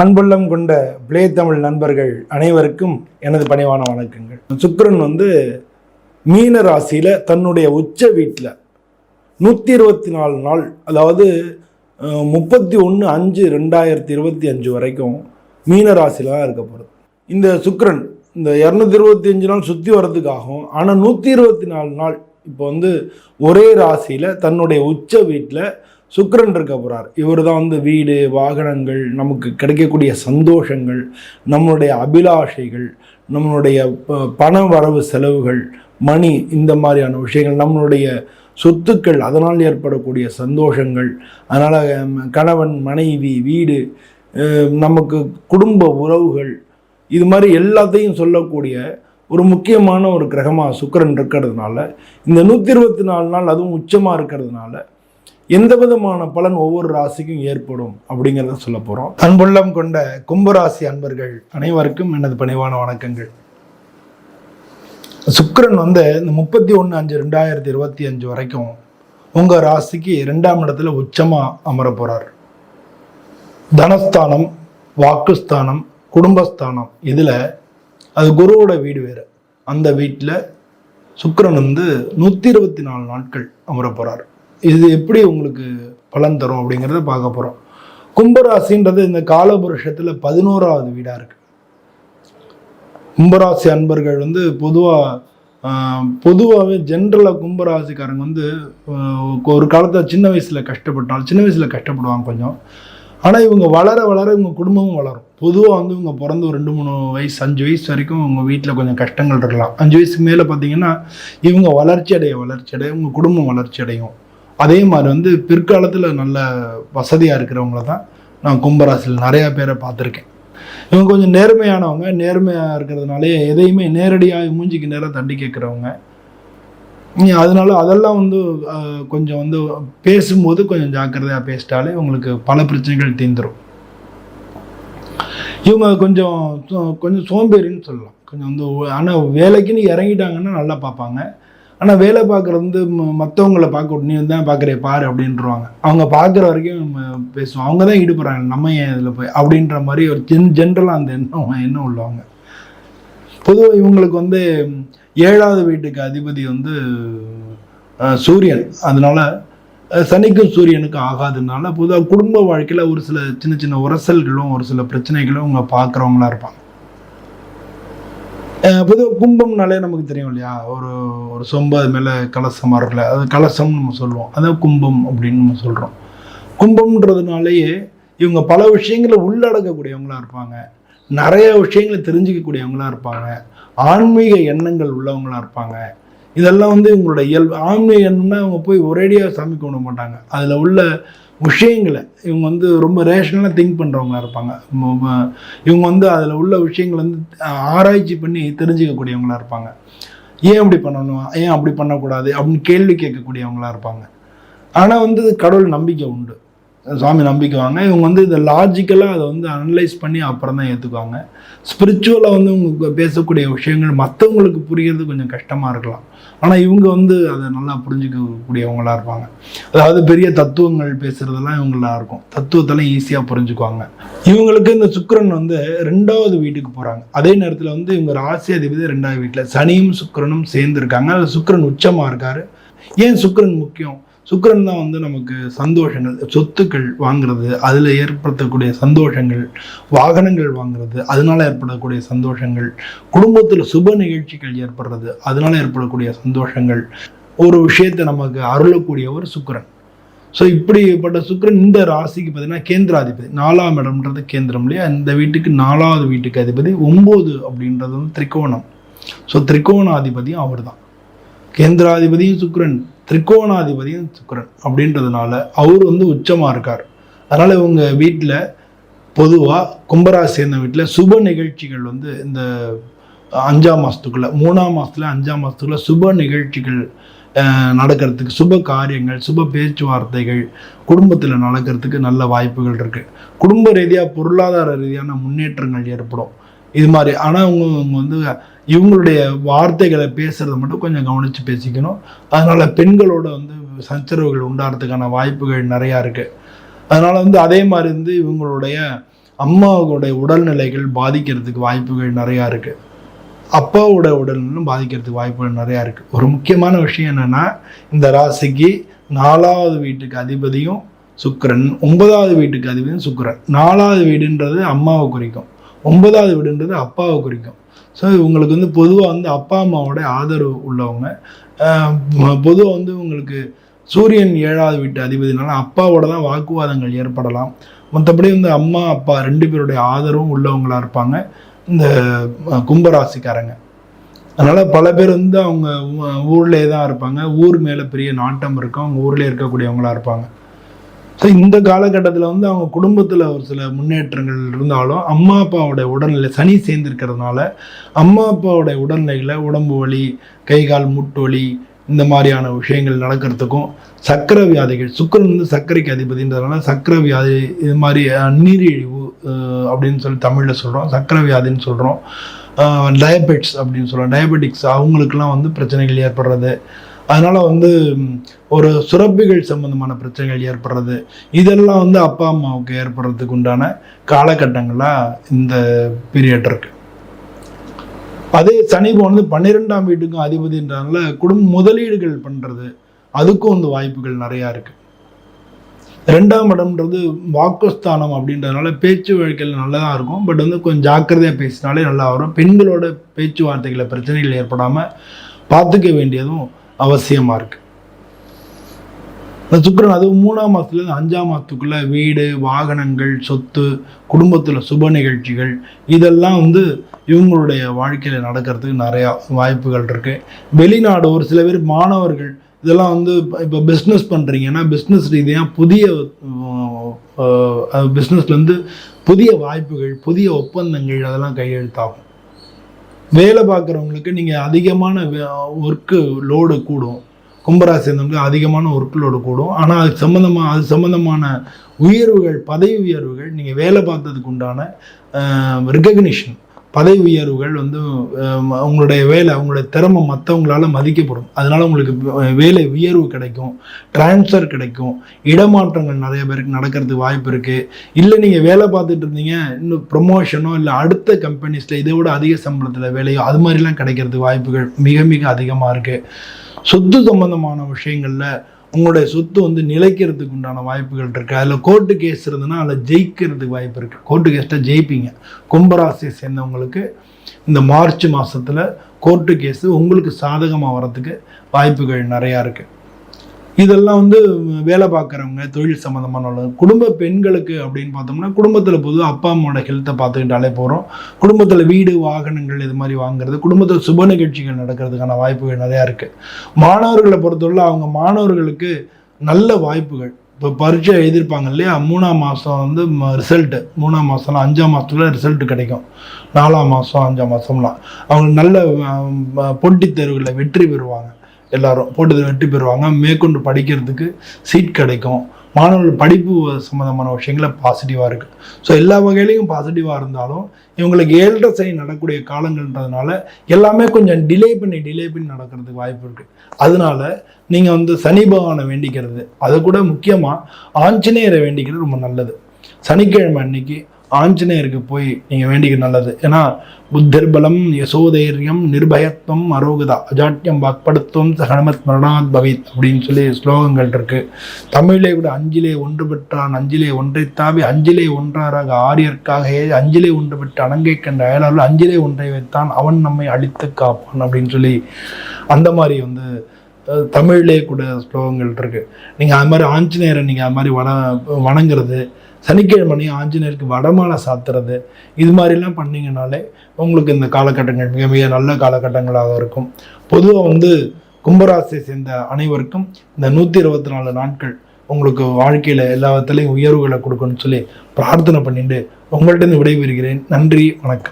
அன்புள்ளம் கொண்ட பிளே தமிழ் நண்பர்கள் அனைவருக்கும் எனது பணிவான வணக்கங்கள். சுக்கரன் வந்து மீன ராசியில் தன்னுடைய உச்ச வீட்டில் நூற்றி இருபத்தி நாலு நாள் அதாவது முப்பத்தி ஒன்று அஞ்சு ரெண்டாயிரத்தி இருபத்தி அஞ்சு வரைக்கும் மீன ராசியில் தான் இருக்க போகிறது இந்த சுக்கரன் இந்த இரநூத்தி இருபத்தி அஞ்சு நாள் சுற்றி வர்றதுக்காகும் ஆனால் நூற்றி இருபத்தி நாலு நாள் இப்போ வந்து ஒரே ராசியில் தன்னுடைய உச்ச வீட்டில் சுக்கரன் இருக்க போகிறார் இவர் தான் வந்து வீடு வாகனங்கள் நமக்கு கிடைக்கக்கூடிய சந்தோஷங்கள் நம்மளுடைய அபிலாஷைகள் நம்மளுடைய பண வரவு செலவுகள் மணி இந்த மாதிரியான விஷயங்கள் நம்மளுடைய சொத்துக்கள் அதனால் ஏற்படக்கூடிய சந்தோஷங்கள் அதனால் கணவன் மனைவி வீடு நமக்கு குடும்ப உறவுகள் இது மாதிரி எல்லாத்தையும் சொல்லக்கூடிய ஒரு முக்கியமான ஒரு கிரகமாக சுக்கரன் இருக்கிறதுனால இந்த நூற்றி இருபத்தி நாலு நாள் அதுவும் உச்சமாக இருக்கிறதுனால எந்த விதமான பலன் ஒவ்வொரு ராசிக்கும் ஏற்படும் அப்படிங்கிறத சொல்ல போகிறோம் அன்புள்ளம் கொண்ட கும்பராசி அன்பர்கள் அனைவருக்கும் எனது பணிவான வணக்கங்கள். சுக்கரன் வந்து இந்த முப்பத்தி ஒன்று அஞ்சு ரெண்டாயிரத்தி இருபத்தி அஞ்சு வரைக்கும் உங்கள் ராசிக்கு ரெண்டாம் இடத்துல உச்சமாக அமர போகிறார் தனஸ்தானம் வாக்குஸ்தானம் குடும்பஸ்தானம் இதில் அது குருவோட வீடு வேறு. அந்த வீட்டில் சுக்கரன் வந்து நூற்றி இருபத்தி நாலு நாட்கள் அமர போகிறார் இது எப்படி உங்களுக்கு பலன் தரும் அப்படிங்கிறத பார்க்க போகிறோம் கும்பராசின்றது இந்த காலபுருஷத்தில் பதினோராவது வீடாக இருக்குது கும்பராசி அன்பர்கள் வந்து பொதுவாக பொதுவாகவே ஜென்ரலாக கும்பராசிக்காரங்க வந்து ஒரு காலத்தில் சின்ன வயசில் கஷ்டப்பட்டாலும் சின்ன வயசில் கஷ்டப்படுவாங்க கொஞ்சம். ஆனால் இவங்க வளர வளர இவங்க குடும்பமும் வளரும். பொதுவாக வந்து இவங்க பிறந்து ஒரு ரெண்டு மூணு வயசு அஞ்சு வயசு வரைக்கும் இவங்க வீட்டில் கொஞ்சம் கஷ்டங்கள் இருக்கலாம். அஞ்சு வயசுக்கு மேலே பார்த்தீங்கன்னா இவங்க வளர்ச்சி அடைய வளர்ச்சி அடைய உங்கள் குடும்பம் வளர்ச்சி அடையும். அதே மாதிரி வந்து பிற்காலத்தில் நல்ல வசதியாக இருக்கிறவங்கள தான் நான் கும்பராசியில் நிறையா பேரை பார்த்துருக்கேன். இவங்க கொஞ்சம் நேர்மையானவங்க நேர்மையாக இருக்கிறதுனாலே எதையுமே நேரடியாக மூஞ்சிக்கு நேராக தட்டி கேட்குறவங்க. அதனால அதெல்லாம் வந்து கொஞ்சம் வந்து பேசும்போது கொஞ்சம் ஜாக்கிரதையாக பேசிட்டாலே உங்களுக்கு பல பிரச்சனைகள் தீர்ந்துடும் இவங்க கொஞ்சம் கொஞ்சம் சோம்பேறின்னு சொல்லலாம். கொஞ்சம் வந்து ஆனால் வேலைக்குன்னு இறங்கிட்டாங்கன்னா நல்லா பார்ப்பாங்க. ஆனால் வேலை பார்க்குறது வந்து மற்றவங்கள பார்க்க நீ தான் பார்க்குறே பாரு அப்படின்றவாங்க. அவங்க பார்க்குற வரைக்கும் நம்ம பேசுவோம். அவங்க தான் ஈடுபடுறாங்க. நம்ம ஏன் இதில் போய் அப்படின்ற மாதிரி ஒரு ஜென் ஜென்ரலாக அந்த எண்ணம் எண்ணம் உள்ளவங்க. பொதுவாக இவங்களுக்கு வந்து ஏழாவது வீட்டுக்கு அதிபதி வந்து சூரியன். அதனால சனிக்கும் சூரியனுக்கும் ஆகாததுனால பொதுவாக குடும்ப வாழ்க்கையில் ஒரு சில சின்ன சின்ன உரசல்களும் ஒரு சில பிரச்சனைகளும் அவங்க பார்க்குறவங்களா இருப்பாங்க. பொதுவாக கும்பம்னாலே நமக்கு தெரியும் இல்லையா? ஒரு ஒரு சொம்பு அது மேலே கலசம் வரல அது கலசம்னு நம்ம சொல்லுவோம். அதான் கும்பம் அப்படின்னு நம்ம சொல்கிறோம் கும்பம்ன்றதுனாலேயே இவங்க பல விஷயங்களை உள்ளடக்கக்கூடியவங்களா இருப்பாங்க. நிறைய விஷயங்களை தெரிஞ்சுக்கக்கூடியவங்களா இருப்பாங்க. ஆன்மீக எண்ணங்கள் உள்ளவங்களா இருப்பாங்க. இதெல்லாம் வந்து இவங்களோட இயல்பு. ஆன்மீக எண்ணம்னா அவங்க போய் ஒரேடியாக சாமி கும்பிட மாட்டாங்க. அதில் உள்ள விஷயங்களை. இவங்க வந்து ரொம்ப ரேஷனலாக திங்க் பண்ணுறவங்களா இருப்பாங்க. இவங்க வந்து அதில் உள்ள விஷயங்களை வந்து ஆராய்ச்சி பண்ணி தெரிஞ்சுக்கக்கூடியவங்களா இருப்பாங்க. ஏன் அப்படி பண்ணணும்? ஏன் அப்படி பண்ணக்கூடாது? அப்படின்னு கேள்வி கேட்கக்கூடியவங்களா இருப்பாங்க. ஆனால் வந்து கடவுள் நம்பிக்கை உண்டு. சாமி நம்பிக்குவாங்க. இவங்க வந்து இதை லாஜிக்கலாக அதை வந்து அனலைஸ் பண்ணி அப்புறம் தான் ஏற்றுக்குவாங்க ஸ்பிரிச்சுவலாக வந்து இவங்க பேசக்கூடிய விஷயங்கள் மற்றவங்களுக்கு புரிகிறது கொஞ்சம் கஷ்டமாக இருக்கலாம். ஆனால் இவங்க வந்து அதை நல்லா புரிஞ்சுக்கக்கூடியவங்களாக இருப்பாங்க. அதாவது பெரிய தத்துவங்கள் பேசுகிறதெல்லாம் இவங்களா இருக்கும். தத்துவத்தெல்லாம் ஈஸியாக புரிஞ்சுக்குவாங்க. இவங்களுக்கு இந்த சுக்கரன் வந்து ரெண்டாவது வீட்டுக்கு போகிறாங்க அதே நேரத்தில் வந்து இவங்க ராசி அதிபதி ரெண்டாவது வீட்டில் சனியும் சுக்கரனும் சேர்ந்துருக்காங்க. அதில் சுக்கரன் உச்சமாக இருக்காரு. ஏன் சுக்கரன் முக்கியம்? சுக்கரன் தான் வந்து நமக்கு சந்தோஷங்கள் சொத்துக்கள் வாங்குறது அதில் ஏற்படுத்தக்கூடிய சந்தோஷங்கள் வாகனங்கள் வாங்குறது அதனால் ஏற்படக்கூடிய சந்தோஷங்கள் குடும்பத்தில் சுப நிகழ்ச்சிகள் ஏற்படுறது அதனால் ஏற்படக்கூடிய சந்தோஷங்கள். ஒரு விஷயத்தை நமக்கு அருளக்கூடியவர் சுக்கரன். ஸோ இப்படிப்பட்ட சுக்கரன் இந்த ராசிக்கு பார்த்தீங்கன்னா கேந்திராதிபதி நாலாம் இடம்ன்றது கேந்திரம் இல்லையா? இந்த வீட்டுக்கு நாலாவது வீட்டுக்கு அதிபதி ஒம்பது அப்படின்றது வந்து திரிகோணம். ஸோ திரிகோணாதிபதியும் அவர் தான் கேந்திராதிபதியும் சுக்கரன் திரிகோணாதிபதியும் சுக்கரன் அப்படின்றதுனால அவர் வந்து உச்சமாக இருக்கார். அதனால் இவங்க வீட்டில் பொதுவாக கும்பராசி சேர்ந்த வீட்டில் சுப நிகழ்ச்சிகள் வந்து இந்த அஞ்சாம் மாதத்துக்குள்ளே மூணாம் மாதத்துல அஞ்சாம் மாதத்துக்குள்ளே சுப நிகழ்ச்சிகள் நடக்கிறதுக்கு சுப காரியங்கள் சுப பேச்சுவார்த்தைகள் குடும்பத்தில் நடக்கிறதுக்கு நல்ல வாய்ப்புகள் இருக்குது குடும்ப ரீதியாக பொருளாதார ரீதியான முன்னேற்றங்கள் ஏற்படும். இது மாதிரி. ஆனால் அவங்க அவங்க வந்து இவங்களுடைய வார்த்தைகளை பேசுகிறத மட்டும் கொஞ்சம் கவனித்து பேசிக்கணும். அதனால் பெண்களோட வந்து சச்சரவுகள் உண்டாகிறதுக்கான வாய்ப்புகள் நிறையா இருக்குது அதனால் வந்து அதே மாதிரி வந்து இவங்களுடைய அம்மாவுடைய உடல்நிலைகள் பாதிக்கிறதுக்கு வாய்ப்புகள் நிறையா இருக்குது அப்பாவோட உடல்நிலும் பாதிக்கிறதுக்கு வாய்ப்புகள் நிறையா இருக்குது ஒரு முக்கியமான விஷயம் என்னென்னா இந்த ராசிக்கு நாலாவது வீட்டுக்கு அதிபதியும் சுக்கரன் ஒன்பதாவது வீட்டுக்கு அதிபதியும் சுக்கரன். நாலாவது வீடுன்றது அம்மாவை குறிக்கும். ஒன்பதாவது வீடுன்றது அப்பாவை குறிக்கும் ஸோ இவங்களுக்கு வந்து பொதுவாக வந்து அப்பா அம்மாவோட ஆதரவு உள்ளவங்க. பொதுவாக வந்து உங்களுக்கு சூரியன் ஏழாவது வீட்டு அதிபதினால அப்பாவோட தான் வாக்குவாதங்கள் ஏற்படலாம். மற்றபடி வந்து அம்மா அப்பா ரெண்டு பேருடைய ஆதரவும் உள்ளவங்களா இருப்பாங்க. இந்த கும்பராசிக்காரங்க. அதனால் பல பேர் வந்து அவங்க ஊர்லேயே தான் இருப்பாங்க. ஊர் மேலே பெரிய நாட்டம் இருக்கும். அவங்க ஊர்லேயே இருக்கக்கூடியவங்களா இருப்பாங்க. ஸோ இந்த காலகட்டத்தில் வந்து அவங்க குடும்பத்தில் ஒரு சில முன்னேற்றங்கள் இருந்தாலும் அம்மா அப்பாவோட உடல்நிலை சனி சேர்ந்திருக்கிறதுனால அம்மா அப்பாவோட உடல்நிலையில் உடம்பு வலி கை கால் முட்டு வலி இந்த மாதிரியான விஷயங்கள் நடக்கிறதுக்கும் சக்கரை வியாதிகள் சுக்கரன் வந்து சர்க்கரைக்கு அதிபதின்றதுனால சக்கரை வியாதி இது மாதிரி நீரிழிவு அப்படின்னு சொல்லி தமிழில் சொல்கிறோம் சக்கரை வியாதின்னு சொல்கிறோம் டயபெட்ஸ் அப்படின்னு சொல்கிறோம் டயபெட்டிக்ஸ் அவங்களுக்குலாம் வந்து பிரச்சனைகள் ஏற்படுறது. அதனால் வந்து ஒரு சுரப்பிகள் சம்பந்தமான பிரச்சனைகள் ஏற்படுறது இதெல்லாம் வந்து அப்பா அம்மாவுக்கு ஏற்படுறதுக்கு உண்டான காலகட்டங்களாக இந்த பீரியட் இருக்கு. அதே சனி போனது பன்னிரெண்டாம் வீட்டுக்கும் அதிபதின்றதுனால குடும்ப முதலீடுகள் பண்ணுறது அதுக்கும் வந்து வாய்ப்புகள் நிறையா இருக்கு. ரெண்டாம் இடம்ன்றது வாக்குஸ்தானம் அப்படின்றதுனால பேச்சு வழக்கில் நல்லதாக இருக்கும். பட் வந்து கொஞ்சம் ஜாக்கிரதையாக பேசினாலே நல்லா வரும். பெண்களோட பேச்சுவார்த்தைகளை பிரச்சனைகள் ஏற்படாமல் பார்த்துக்க வேண்டியதும் அவசியமாக இருக்குது இந்த சுக்கரன் அது மூணாம் மாதத்துலேருந்து அஞ்சாம் மாதத்துக்குள்ளே வீடு வாகனங்கள் சொத்து குடும்பத்தில் சுப நிகழ்ச்சிகள் இதெல்லாம் வந்து இவங்களுடைய வாழ்க்கையில் நடக்கிறதுக்கு நிறையா வாய்ப்புகள் இருக்குது வெளிநாடு ஒரு சில பேர் மாணவர்கள் இதெல்லாம் வந்து இப்போ பிஸ்னஸ் பண்ணுறீங்கன்னா பிஸ்னஸ் ரீதியாக புதிய பிஸ்னஸ்லேருந்து புதிய வாய்ப்புகள் புதிய ஒப்பந்தங்கள் அதெல்லாம் கையெழுத்தாகும். வேலை பார்க்குறவங்களுக்கு நீங்கள் அதிகமான ஒர்க்கு லோடு கூடும். கும்பராசி இருந்தவங்களுக்கு அதிகமான ஒர்க் லோடு கூடும். ஆனால் அதுக்கு சம்மந்தமாக அது சம்மந்தமான உயர்வுகள் பதவி உயர்வுகள் நீங்கள் வேலை பார்த்ததுக்கு உண்டான ரெகக்னிஷன் பதவி உயர்வுகள் வந்து உங்களுடைய வேலை உங்களுடைய திறமை மற்றவங்களால மதிக்கப்படும். அதனால உங்களுக்கு வேலை உயர்வு கிடைக்கும் ட்ரான்ஸ்ஃபர் கிடைக்கும் இடமாற்றங்கள் நிறைய பேருக்கு நடக்கிறதுக்கு வாய்ப்பு இருக்குது இல்லை நீங்கள் வேலை பார்த்துட்டு இருந்தீங்க இன்னும் ப்ரொமோஷனோ இல்லை அடுத்த கம்பெனிஸில் இதை விட அதிக சம்பளத்தில் வேலையோ அது மாதிரிலாம் கிடைக்கிறதுக்கு வாய்ப்புகள் மிக மிக அதிகமாக இருக்குது சொத்து சம்பந்தமான விஷயங்களில் உங்களுடைய சொத்து வந்து நிலைக்கிறதுக்கு உண்டான வாய்ப்புகள் இருக்குது அதில் கோர்ட்டு கேஸ் இருந்ததுன்னா அதில் ஜெயிக்கிறதுக்கு வாய்ப்பு இருக்குது கோர்ட்டு கேஸ்ட்டாக ஜெயிப்பீங்க. கும்பராசியை சேர்ந்தவங்களுக்கு இந்த மார்ச் மாதத்தில் கோர்ட்டு கேஸு உங்களுக்கு சாதகமாக வரத்துக்கு வாய்ப்புகள் நிறையா இருக்குது இதெல்லாம் வந்து வேலை பார்க்குறவங்க தொழில் சம்மந்தமானவங்க குடும்ப பெண்களுக்கு அப்படின்னு பார்த்தோம்னா குடும்பத்தில் பொதுவாக அப்பா அம்மாவோட ஹெல்த்தை பார்த்துக்கிட்டாலே போகிறோம் குடும்பத்தில் வீடு வாகனங்கள் இது மாதிரி வாங்குறது குடும்பத்தில் சுப நிகழ்ச்சிகள் நடக்கிறதுக்கான வாய்ப்புகள் நிறையா இருக்குது மாணவர்களை பொறுத்தவரை அவங்க மாணவர்களுக்கு நல்ல வாய்ப்புகள். இப்போ பரீட்சை எழுதியிருப்பாங்க இல்லையா? மூணாம் மாதம் வந்து ரிசல்ட்டு மூணாம் மாதம்லாம் அஞ்சாம் மாதத்துல ரிசல்ட் கிடைக்கும். நாலாம் மாதம் அஞ்சாம் மாதம்லாம் அவங்க நல்ல பொட்டி போட்டித் தேர்வுகளில் வெற்றி பெறுவாங்க. எல்லாரும் போட்டு வெற்றி பெறுவாங்க. மேற்கொண்டு படிக்கிறதுக்கு சீட் கிடைக்கும். மாணவர்கள் படிப்பு சம்மந்தமான விஷயங்கள பாசிட்டிவாக இருக்குது ஸோ எல்லா வகையிலையும் பாசிட்டிவாக இருந்தாலும் இவங்களுக்கு ஏழரை சனி நடக்கூடிய காலங்கள்ன்றதுனால எல்லாமே கொஞ்சம் டிலே பண்ணி டிலே பண்ணி நடக்கிறதுக்கு வாய்ப்பு இருக்குது அதனால நீங்கள் வந்து சனி பகவானை வேண்டிக்கிறது அது கூட முக்கியமாக ஆஞ்சநேயரை வேண்டிக்கிறது ரொம்ப நல்லது. சனிக்கிழமை அன்னைக்கு ஆஞ்சநேயருக்கு போய் நீங்கள் வேண்டிக்க நல்லது. ஏன்னா புத்தர் பலம் யசோதைரியம் நிர்பயத்துவம் அரோகதா அஜாட்டியம் வாக்படுத்துவம் சகனமத் மரணாத் பவித் அப்படின்னு சொல்லி ஸ்லோகங்கள் இருக்குது தமிழிலே கூட அஞ்சிலே ஒன்று பெற்றான் அஞ்சிலே ஒன்றை தாவி அஞ்சிலே ஒன்றாராக ஆரியர்க்காக அஞ்சிலே ஒன்று பெற்ற அணங்கை கண்ட அயலாளர் அஞ்சிலே ஒன்றை வைத்தான் அவன் நம்மை அழித்து காப்பான் அப்படின்னு சொல்லி அந்த மாதிரி வந்து தமிழிலே கூட ஸ்லோகங்கள் இருக்குது நீங்கள் அது மாதிரி ஆஞ்சநேயரை நீங்கள் அது மாதிரி வண வணங்குறது சனிக்கிழமை ஆஞ்சநேயருக்கு வடமாலை சாத்துறது இது மாதிரிலாம் பண்ணிங்கனாலே உங்களுக்கு இந்த காலகட்டங்கள் மிக மிக நல்ல காலகட்டங்களாக இருக்கும். பொதுவாக வந்து கும்பராசியை சேர்ந்த அனைவருக்கும் இந்த நூற்றி இருபத்தி நாலு நாட்கள் உங்களுக்கு வாழ்க்கையில் எல்லா விதத்துலையும் உயர்வுகளை கொடுக்கணும்னு சொல்லி பிரார்த்தனை பண்ணிட்டு உங்கள்கிட்ட விடைபெறுகிறேன். நன்றி வணக்கம்.